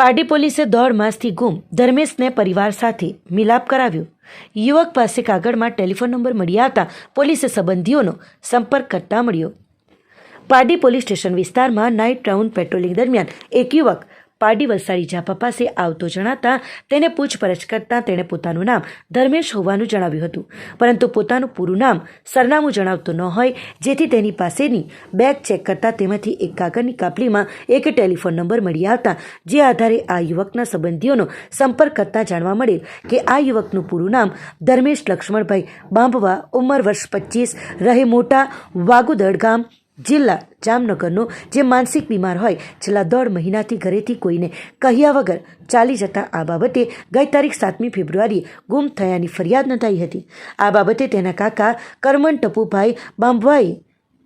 પારડી પોલીસે દોઢ માસથી ગુમ ધર્મેશને પરિવાર સાથે મિલાપ કરાવ્યો. યુવક પાસે કાગળમાં ટેલિફોન નંબર મળી આવતા પોલીસે સંબંધીઓનો સંપર્ક કરતા મળ્યો. પારડી પોલીસ સ્ટેશન વિસ્તારમાં નાઇટ રાઉન્ડ પેટ્રોલિંગ દરમિયાન એક યુવક પારડી વલસાડી ઝાપા પાસે આવતો જણાતા તેને પૂછપરછ કરતા તેણે પોતાનું નામ ધર્મેશ હોવાનું જણાવ્યું હતું. પરંતુ પોતાનું પૂરું નામ સરનામું જણાવતું ન હોય, જેથી તેની પાસેની બેગ ચેક કરતા તેમાંથી એક કાગળની કાપલીમાં એક ટેલિફોન નંબર મળી આવતા, જે આધારે આ યુવકના સંબંધીઓનો સંપર્ક કરતા જાણવા મળેલ કે આ યુવકનું પૂરું નામ ધર્મેશ લક્ષ્મણભાઈ બાંભવા, ઉંમર વર્ષ પચીસ, રહે મોટા વાગુદળ ગામ જિલ્લા જામનગરનો જે માનસિક બીમાર હોય, છેલ્લા દોઢ મહિનાથી ઘરેથી કોઈને કહ્યા વગર ચાલી જતા આ બાબતે ગઈ તારીખ સાતમી ફેબ્રુઆરીએ ગુમ થયાની ફરિયાદ નોંધાઈ હતી. આ બાબતે તેના કાકા કરમન ટપુભાઈ બાંભવાઈ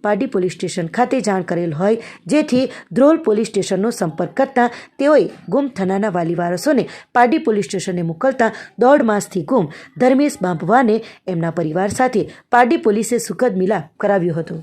પારડી પોલીસ સ્ટેશન ખાતે જાણ કરેલ હોય, જેથી ધ્રોલ પોલીસ સ્ટેશનનો સંપર્ક કરતા તેઓએ ગુમ થનારના વાલી વારસોને પારડી પોલીસ સ્ટેશને મોકલતા દોઢ માસથી ગુમ ધર્મેશ બાંભવાને એમના પરિવાર સાથે પારડી પોલીસે સુખદ મિલાપ કરાવ્યો હતો.